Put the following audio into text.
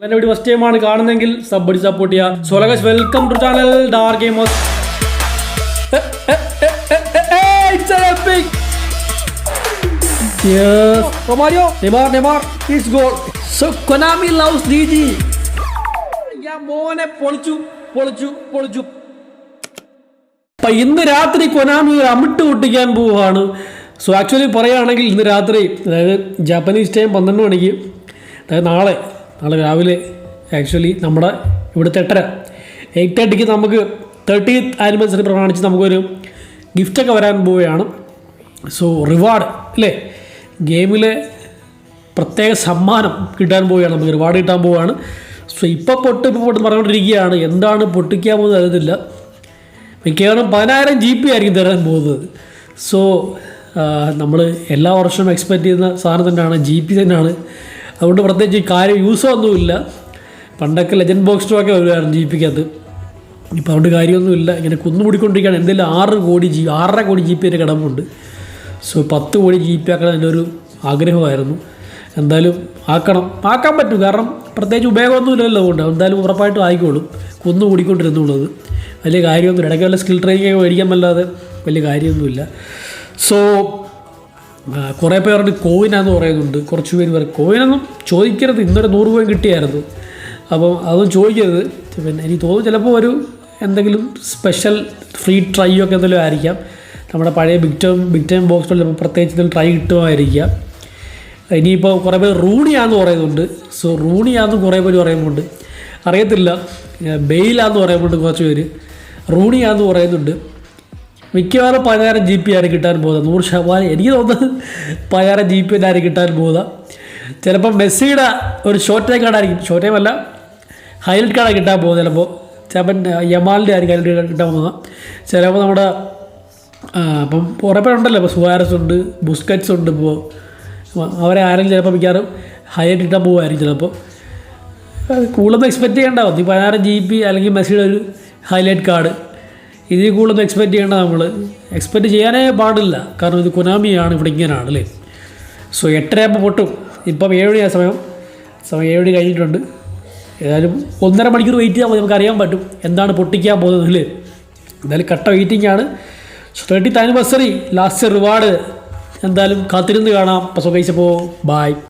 എന്റെ video first ടൈമാണ് കാണുന്നെങ്കിൽ സബ് അടി സപ്പോർട്ട് ചെയ്യുക so welcome to channel dark gamers! Yes. Romario, Neymar, Neymar, it's goal. So Konami loves DG. ഞാൻ മോനെ പൊളിച്ചു പൊളിച്ചു പൊളിച്ചു അപ്പൊ ഇന്ന് രാത്രി കൊനാമി ഒരു അമിട്ട് പൊട്ടിക്കാൻ പോവുകയാണ് സോ ആക്ച്വലി പറയുകയാണെങ്കിൽ ഇന്ന് രാത്രി അതായത് ജാപ്പനീസ് ടൈം പന്ത്രണ്ട് മണിക്ക് അതായത് നാളെ നാളെ രാവിലെ ആക്ച്വലി നമ്മുടെ ഇവിടുത്തെ എട്ടര. എയ്റ്റ് തേർട്ടിക്ക് നമുക്ക് തേർട്ടി ആനിവേഴ്സറി പ്രമാണിച്ച് നമുക്കൊരു ഗിഫ്റ്റൊക്കെ വരാൻ പോവുകയാണ്. സോ റിവാർഡ് അല്ലേ? ഗെയിമിലെ പ്രത്യേക സമ്മാനം കിട്ടാൻ പോവുകയാണ്. നമുക്ക് റിവാർഡ് കിട്ടാൻ പോവുകയാണ്. സോ ഇപ്പോൾ പൊട്ട് ഇപ്പോൾ പൊട്ട് പറഞ്ഞുകൊണ്ടിരിക്കുകയാണ്. എന്താണ് പൊട്ടിക്കാൻ പോകുന്നത് അറിയത്തില്ല. മിക്കവാറും പതിനായിരം ജി പി ആയിരിക്കും തരാൻ പോകുന്നത്. സോ നമ്മൾ എല്ലാ വർഷവും എക്സ്പെക്റ്റ് ചെയ്യുന്ന സാധനം തന്നെയാണ്. ജി പി തന്നെയാണ്. അതുകൊണ്ട് പ്രത്യേകിച്ച് ഈ കാര്യം യൂസോ ഒന്നുമില്ല. പണ്ടൊക്കെ ലെജൻഡ് ബോക്സ് ഒക്കെ വരുമായിരുന്നു പിക്കകത്ത് ഇപ്പോൾ അതുകൊണ്ട് കാര്യമൊന്നുമില്ല. ഇങ്ങനെ കുന്നുകൂടിക്കൊണ്ടിരിക്കുകയാണ് എന്തെങ്കിലും ആറ് കോടി ജി ആറര കോടി ജി പി കിടപ്പുണ്ട് സോ പത്ത് കോടി ജി പി ആക്കണം എന്റെ ഒരു ആഗ്രഹമായിരുന്നു. എന്തായാലും ആക്കണം. ആക്കാൻ പറ്റും. കാരണം പ്രത്യേകിച്ച് ഉപയോഗമൊന്നുമില്ലല്ലോ അതുകൊണ്ട്. എന്തായാലും ഉറപ്പായിട്ടും ആയിക്കോളും. കുന്നു കൂടിക്കൊണ്ടിരുന്നുള്ളത് വലിയ കാര്യമൊന്നുമില്ല. ഇടയ്ക്ക് വല്ല സ്കിൽ ട്രെയിനിങ് ഒക്കെ മേടിക്കാൻ വല്ലാതെ വലിയ കാര്യമൊന്നുമില്ല. സോ കുറേ പേരുടെ കോയിനാന്ന് പറയുന്നുണ്ട്. കുറച്ച് പേര് പറയും കോയിനൊന്നും ചോദിക്കരുത്. ഇന്നൊരു നൂറ് രൂപ കിട്ടിയായിരുന്നു. അപ്പം അതൊന്നും ചോദിക്കരുത്. പിന്നെ എനിക്ക് തോന്നുന്നു ചിലപ്പോൾ ഒരു എന്തെങ്കിലും സ്പെഷ്യൽ ഫ്രീ ട്രൈ ഒക്കെ എന്തെങ്കിലും ആയിരിക്കാം. നമ്മുടെ പഴയ ബിഗ് ടൈം ബിഗ് ടൈം ബോക്സിൽ ചിലപ്പോൾ പ്രത്യേകിച്ച് എന്തെങ്കിലും ട്രൈ കിട്ടുമായിരിക്കാം. ഇനിയിപ്പോൾ കുറേ പേര് റൂണിയാന്ന് പറയുന്നുണ്ട്. സോ റൂണിയാന്ന് കുറേ പേര് പറയുന്നുണ്ട്. അറിയത്തില്ല. ബെയിലാന്ന് പറയുന്നുണ്ട് കുറച്ച് പേര്. റൂണിയാന്ന് പറയുന്നുണ്ട്. മിക്കവാറും പതിനായിരം ജി പി ആണ് കിട്ടാൻ പോകുന്നത്. നൂറ് ശതമാനം എനിക്ക് തോന്നുന്നത് പതിനായിരം ജി പി ആയിരിക്കും കിട്ടാൻ പോകുന്നത്. ചിലപ്പോൾ മെസ്സിയുടെ ഒരു ഷോർട്ട് ടൈം കാർഡായിരിക്കും ഷോർട്ട് ടൈം അല്ല ഹൈലൈറ്റ് കാർഡാണ് കിട്ടാൻ പോകുന്നത് ചിലപ്പോൾ. ചിലപ്പം യമാലിന്റെ ആയിരിക്കും ഹൈലൈറ്റ് കിട്ടാൻ പോകുന്നത്. ചിലപ്പോൾ നമ്മുടെ അപ്പം കുറേ പേരുണ്ടല്ലോ. ഇപ്പോൾ സുവാരസ് ഉണ്ട് ബുസ്കറ്റ്സ് ഉണ്ട് ഇപ്പോൾ അവരെ ആരെങ്കിലും ചിലപ്പോൾ മിക്കവാറും ഹൈലൈറ്റ് കിട്ടാൻ പോകുമായിരിക്കും ചിലപ്പോൾ. കൂടുതലൊന്നും എക്സ്പെക്റ്റ് ചെയ്യേണ്ടാവും. പതിനാറ് ജി ബി അല്ലെങ്കിൽ മെസ്സിയുടെ ഒരു ഹൈലൈറ്റ് കാർഡ് ഇതിൽ കൂടുതലൊന്നും എക്സ്പെക്റ്റ് ചെയ്യേണ്ട നമ്മൾ എക്സ്പെക്റ്റ് ചെയ്യാനേ പാടില്ല. കാരണം ഇത് കൊനാമിയാണ് ഇവിടെ ഇങ്ങനെയാണ് അല്ലേ? സോ എട്ടരയാകുമ്പോൾ പൊട്ടും. ഇപ്പം ഏഴ് ആ സമയം. സമയം ഏഴ് മണി കഴിഞ്ഞിട്ടുണ്ട്. ഏതായാലും ഒന്നര മണിക്കൂർ വെയിറ്റ് ചെയ്താൽ മതി നമുക്ക് അറിയാൻ പറ്റും. എന്താണ് പൊട്ടിക്കാൻ പോകുന്നത് അല്ലേ? എന്തായാലും കട്ട വെയിറ്റിംഗ് ആണ്. So thirty anniversary last reward എന്തായാലും കാത്തിരുന്ന് കാണാം. അപ്പോൾ കഴിച്ചപ്പോൾ ബായ്